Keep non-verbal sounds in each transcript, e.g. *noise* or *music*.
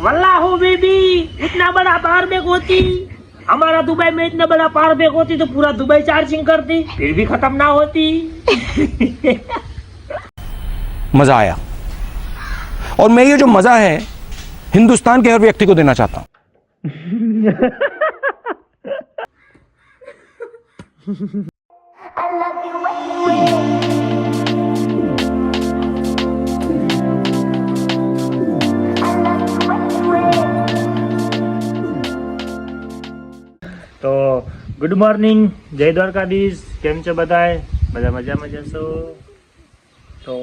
वल्ला हो बेबी इतना बड़ा पावर बैंक होती हमारा दुबई में इतना बड़ा पावर बैंक होती तो पूरा दुबई चार्जिंग करती फिर भी खत्म ना होती। *laughs* मज़ा आया। और मैं ये जो मज़ा है हिंदुस्तान के हर व्यक्ति को देना चाहता हूँ। *laughs* ગુડ મોર્નિંગ જય દ્વારકાધીશ. કેમ છો બધાય? બધા મજામાં જશો તો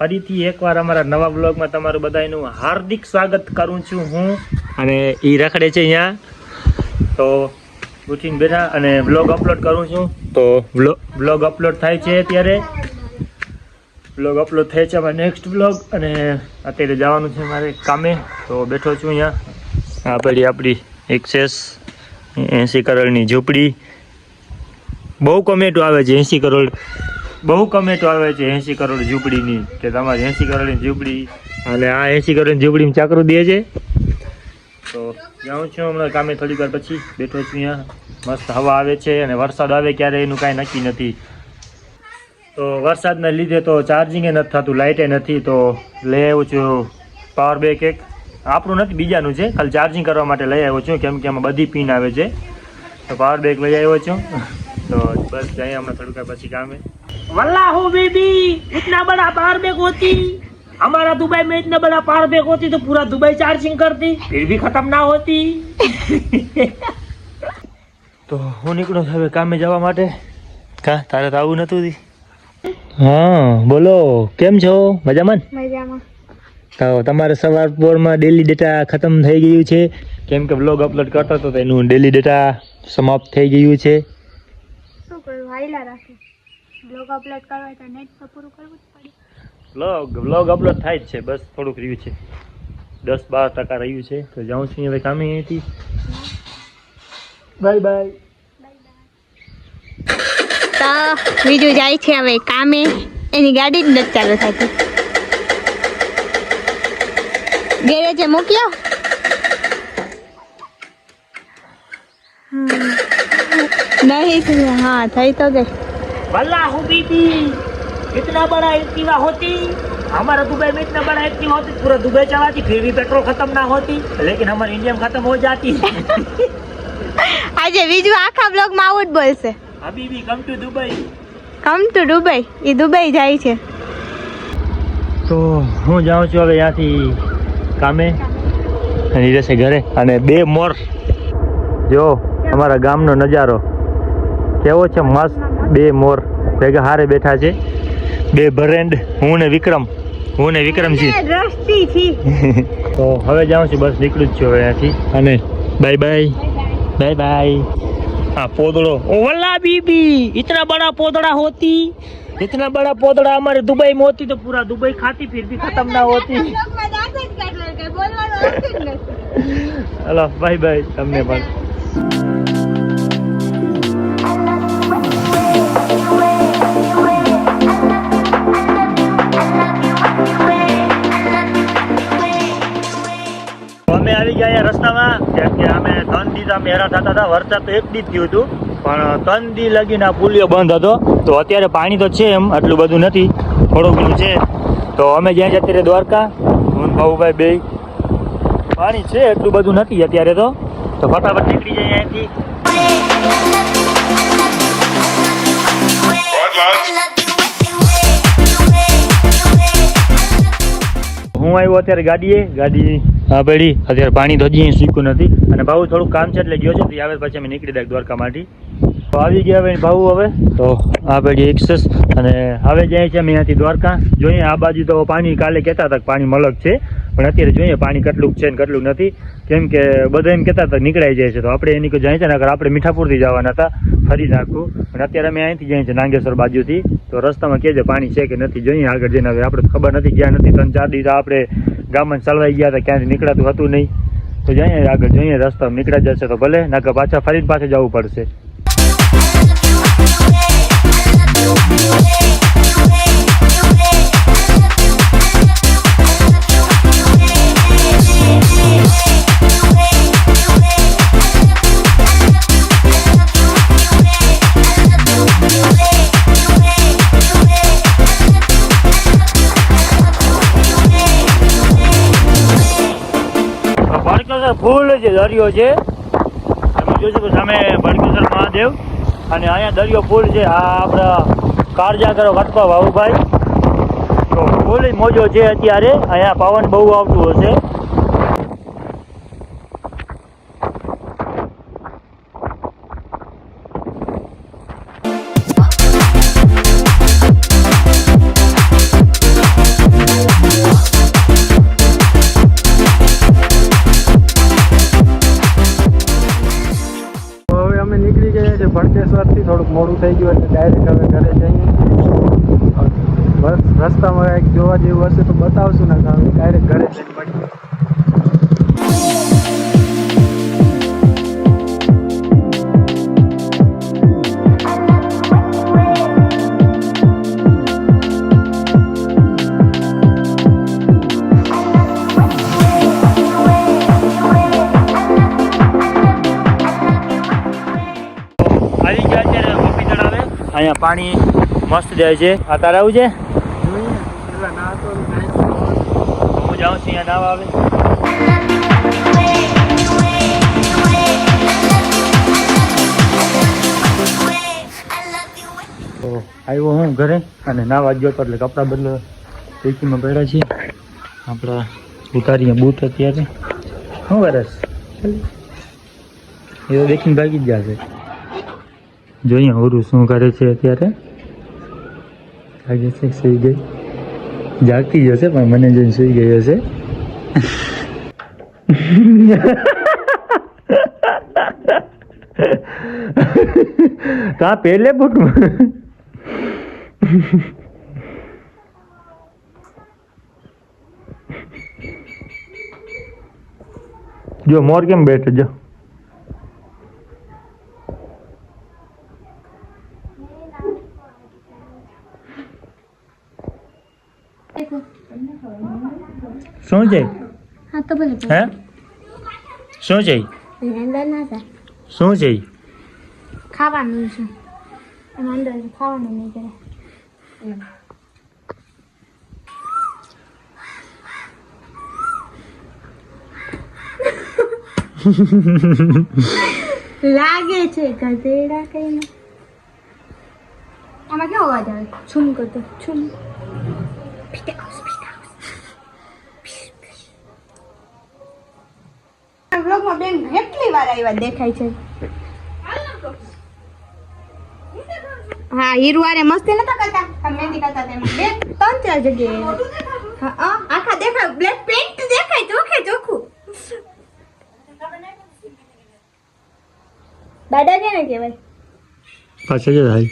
ફરીથી એકવાર અમારા નવા બ્લોગમાં તમારું બધાનું હાર્દિક સ્વાગત કરું છું હું. અને એ રખડે છે અહીંયા. તો ઉઠીને બેઠા અને બ્લોગ અપલોડ કરું છું. તો બ્લોગ અપલોડ થાય છે અત્યારે. બ્લોગ અપલોડ થાય છે અમારે નેક્સ્ટ બ્લોગ અને અત્યારે જવાનું છે મારે કામે. તો બેઠો છું અહીંયા. આ પડી આપણી એક્સેસ એંસી કરોડની ઝૂંપડી. બહુ કમેટો આવે છે એંસી કરોડ. બહુ કમેટો આવે છે એંસી કરોડ ઝૂંપડીની કે તમારી એંસી કરોડની ઝૂંપડી. અને આ એંસી કરોડની ઝૂંપડીમાં ચાકરું દે છે. તો જાઉં છું હમણાં કામે થોડીક વાર પછી. બેઠો છું અહીંયા. મસ્ત હવા આવે છે અને વરસાદ આવે ક્યારે એનું કાંઈ નક્કી નથી. તો વરસાદના લીધે તો ચાર્જિંગે નથી થતું લાઇટે નથી. તો લઈ આવું છું પાવર બેક એક. આપણું નથી બીજાનું છે ખાલી ચાર્જિંગ કરવા માટે લઈ આવ્યો છું કેમ કે આમાં બધી પિન આવે છે તો પાવર બેક લઈ આવ્યો છું તો બસ જઈએ હમણાં થોડુંક વાર પછી કામે वल्ला हो बेबी इतना बड़ा पावर बैंक होती हमारा दुबई में इतना बड़ा पावर बैंक होती तो पूरा दुबई चार्जिंग करती फिर भी खत्म ना होती તો હું નીકળું છું હવે કામે જવા માટે કા તારે તો આવું નતું દી હા બોલો કેમ છો મજામાં ને? મજામાં તો તમારે સવાર પોરમાં ડેલી ડેટા ખતમ થઈ ગયું છે. કેમ કે બ્લોગ અપલોડ કરતો હતો તો એનું ડેલી ડેટા સમાપ્ત થઈ ગયું છે. શું કરવું હાઈલા રાખે. બ્લોગ અપલોડ કરવા તો નેટ તો પૂરું કરવું જ પડે. બ્લોગ બ્લોગ અપલોડ થાય જ છે. બસ થોડુંક રહ્યું છે. દસ બાર ટકા રહ્યું છે. તો જાઉં છું હવે કામે અહીંથી. બાય બાય તો બીજું જાય છે હવે કામે. એની ગાડી જ નથી ચાલુ થતી. ગેરેજે મૂક્યો હમ. નહીં થયું. હા થઈ તો ગઈ वल्ला हो बीबी इतना बड़ा एक्टिवा होती हमारा दुबई में इतना बड़ा एक्टिवा होती पूरा दुबई चलाती फिर भी पेट्रोल खत्म ना होती लेकिन हमारे इंडिया में खत्म हो जाती આજે બીજું આખા બ્લોગમાં આવું જ બોલશે अभी भी come to Dubai come to Dubai A Dubai જાય છે તો હું જાઉં છું હવે ત્યાંથી કામે અને ઈ રહેશે ઘરે અને બે મોર જો અમારા ગામનો નજારો કેવો છે મસ્ત બે મોર ભેગા હારે બેઠા છે બે ભરેન્ડ હું ને વિક્રમ હું ને વિક્રમજી *laughs* રસ્તી થી તો હવે જાઉં છું બસ નીકળું જ છું હવે અહીંયાથી અને બાય બાય બાય બાય हाँ पोदड़ो ओ वल्ला बीबी इतना बड़ा पोदड़ा होती इतना बड़ा पोदड़ा हमारे दुबई में होती तो पूरा दुबई खाती फिर भी खत्म ना होती હલો ભાઈ ભાઈ તમને પણ. અમે આવી ગયા અહીંયા રસ્તામાં, કેમ કે અમે ત્રણ દી અમે હેરાન થતા હતા. વરસાદ તો એક દી હતું, પણ ત્રણ દી લગીને આ બંધ હતો. તો અત્યારે પાણી તો છે એમ, આટલું બધું નથી થોડું ઘણું છે. તો અમે જ્યાં જતી રહે દ્વારકા, હું બે પાણી છે, એટલું બધું નથી અત્યારે તો. તો ફટાફટ નીકળી જાય અહીંયાથી હું આવ્યો અત્યારે ગાડીએ, ગાડી હા પડી અત્યારે પાણી તો હજી શીખ્યું નથી. અને ભાવ થોડું કામ છે એટલે ગયો છે આવે પછી અમે નીકળી જાય દ્વારકા માટે તો આવી ગયા હવે ભાવ હવે. તો આ પડી એક્સેસ અને હવે જાય છે અમે અહીંયાથી દ્વારકા. જોઈએ આ બાજુ તો પાણી કાલે કહેતા હતા પાણી મલક છે. પણ અત્યારે જોઈએ પાણી કેટલું છે ને કેટલું નથી. કેમ કે બધા એમ કહેતા હતા નીકળાઈ જાય છે. તો આપણે એની કોઈ જાય છે ને? આપણે મીઠાપુરથી જવાના હતા, ફરી નાખું. પણ અત્યારે અમે અહીંથી જાય છે નાગેશ્વર બાજુથી. તો રસ્તામાં કે છે પાણી છે કે નથી. જોઈએ આગળ જઈને. હવે આપણે ખબર નથી ગયા નથી. ત્રણ ચાર દિવસ આપણે ગામમાં ચાલવાઈ ગયા હતા, ક્યાંથી નીકળાતું હતું નહીં. તો જઈએ આગળ જોઈએ, રસ્તામાં નીકળ્યા જશે તો ભલે. નકર પાછા ફરીને પાછા જવું પડશે. દરિયો છે. તમે જોશો કે સામે ભડકેશ્વર મહાદેવ અને અહીંયા દરિયો ફૂલ છે. આ આપણા કાળજાગર કટપા ભાવુભાઈ તો ફૂલ મોજો છે અત્યારે. અહીંયા પવન બહુ આવતું હશે. ભડકેશ્વરથી થોડુંક મોડું થઈ ગયું એટલે ડાયરેક્ટ હવે ઘરે જઈએ રસ્તામાં એક જોવા જેવું હશે તો બતાવશું ને ડાયરેક્ટ ઘરે જઈને મળીએ પાણી મસ્ત જાય છે. આ તારે આવું છે? હું જાઉં છું, અહીંયા નાવા આવે. આવ્યો હું ઘરે અને ના વાગ્યો તો એટલે કપડાં બદલો ટેકીમાં પહેર્યા છીએ. આપણા ઉતારીએ બૂટ અત્યારે. શું વરસ? એ દેખીને ભાગી જ જશે જોઈએ હોરું શું કરે છે અત્યારે. લાગે છે કે સુઈ ગઈ. જાગતી જ હશે પણ મને જોઈને સુઈ ગઈ હશે. કા પહેલે બૂટમાં જો મોર કેમ બેઠો, જો શું છે હા તો બોલે હે? શું છે? શું છે? ખાવાનું છે. ખાવાનું નહીં કરે. લાગે છે ગધેડા કઈ આમાં કેવો અવાજ આવે? છુમ. કરતો છુમ બ્લોગમાં બેન કેટલી વાર આવ્યા દેખાય છે. હા હીરવારે મસ્તી નતા કરતા? મહેંદી કરતા તેમાં બે ત્રણ ચાર જગ્યાએ. આખા દેખાય બ્લેક પેન્ટ દેખાય, ચોખે ચોખ્ખું. દાદા ને કહેવાય. પાછળ જ ભાઈ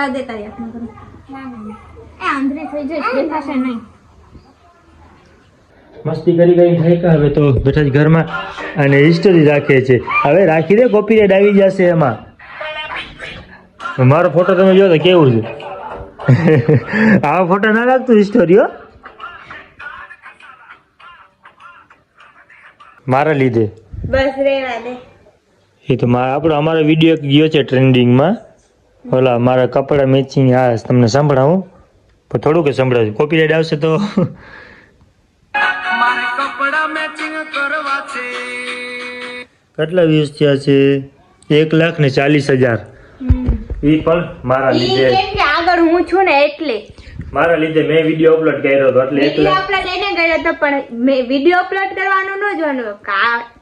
લાવ દે તારી આંખમાં કરો એ આંધળી થઈ જઈશ દેખાશે નહીં. મસ્તી કરી કરી કે હવે તો બેઠા જ ઘરમાં અને હિસ્ટોરી રાખે છે. હવે રાખી દે કોપીરાઇટ આવી જશે એમાં. મારો ફોટો તમે જો તો કેવું છે? *laughs* આવા ફોટો ના લાગતું હિસ્ટોરીઓ મારા લીધે. બસ રેવા દે. એ તો મારા આપણો અમારો વીડિયો ગયો છે ટ્રેન્ડિંગમાં ઓલા મારા કપડા મેચિંગ હા તમને સંભળાવું? પણ થોડુંક જ સંભળાવું. કોપીરાઇટ આવશે તો. કેટલા વ્યૂઝ થયા છે? એક લાખ ને ચાલીસ હજાર. એ પણ મારા લીધે. આગળ હું છું ને એટલે. મારા લીધે મેં વીડિયો અપલોડ કર્યો હતો એટલે એટલે અપલોડ એને કર્યો તો પણ મેં વીડિયો અપલોડ કરવાનો ન જોવાનું.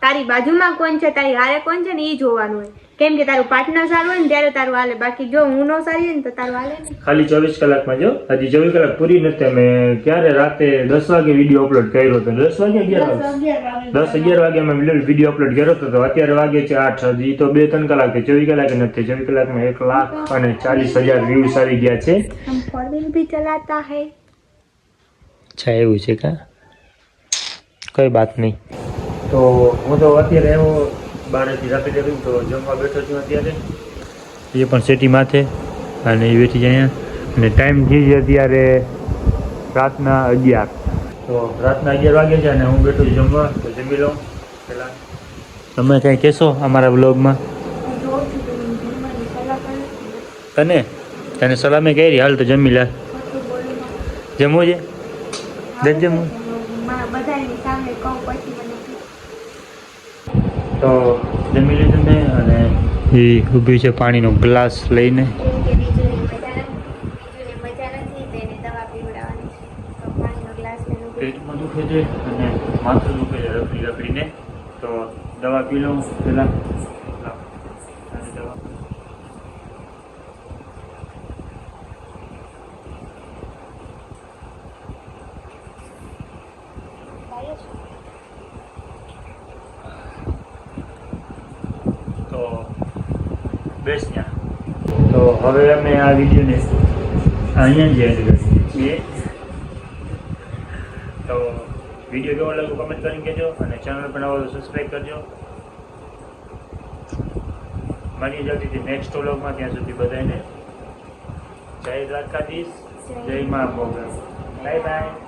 તારી બાજુમાં કોણ છે તારી હારે કોણ છે ને એ જોવાનું હોય. કેમ કે તારું પાર્ટનર સારું હોય ને ત્યારે તારું હાલે. બાકી જો હું ન સારી ને તો તારું હાલે ખાલી ચોવીસ કલાકમાં જો? હજી ચોવીસ કલાક પૂરી નથી. અમે ક્યારે? રાતે દસ વાગે વીડિયો અપલોડ કર્યો હતો. દસ વાગે અગિયાર વાગે? દસ અગિયાર વાગે. અમે વીડિયો અપલોડ કર્યો હતો. અત્યારે વાગે છે આઠ. હજી તો બે ત્રણ કલાક છે. ચોવીસ કલાક નથી. ચોવીસ કલાકમાં એક લાખ અને ચાલીસ હજાર વ્યૂઝ આવી ગયા છે. અચ્છા એવું છે કા? કોઈ વાત નહીં. તો હું તો અત્યારે એવો બારેથી રાખી દેવું તો જમવા બેઠો છું અત્યારે. એ પણ સેટી માથે અને એ બેઠી જાય અહીંયા. અને ટાઈમ થઈ છે અત્યારે રાતના અગિયાર. તો રાતના અગિયાર વાગે છે અને હું બેઠો છું જમવા તો જમી લઉં પહેલાં. તમે કંઈ કહેશો અમારા બ્લોગમાં તને? તને સલામે રહી હાલ તો જમી લે. જમવું છે? દે જમવું? મારા બધાની સામે કહું પછી મને કહે. તો જમી લીધું મેં અને એ ઊભી છે પાણીનો ગ્લાસ લઈને. પેટમાં દુખે છે અને માથું દુખે છે રખડી રખડીને. તો દવા પી લઉં પહેલાં દવા થાય છે. તો બેસ ત્યાં તો હવે અમે આ વિડીયોને અહીંયા જ એન્ડ કરીએ છીએ તો વીડિયો કેવો લાગ્યો કમેન્ટ કરીને કહેજો અને ચેનલ પણ આવો તો સબસ્ક્રાઈબ કરજો. મળીએ જલ્દીથી નેક્સ્ટ વ્લોગમાં ત્યાં સુધી બધાને જય દ્વારકાધીશ જય મા મોગલ. Bye bye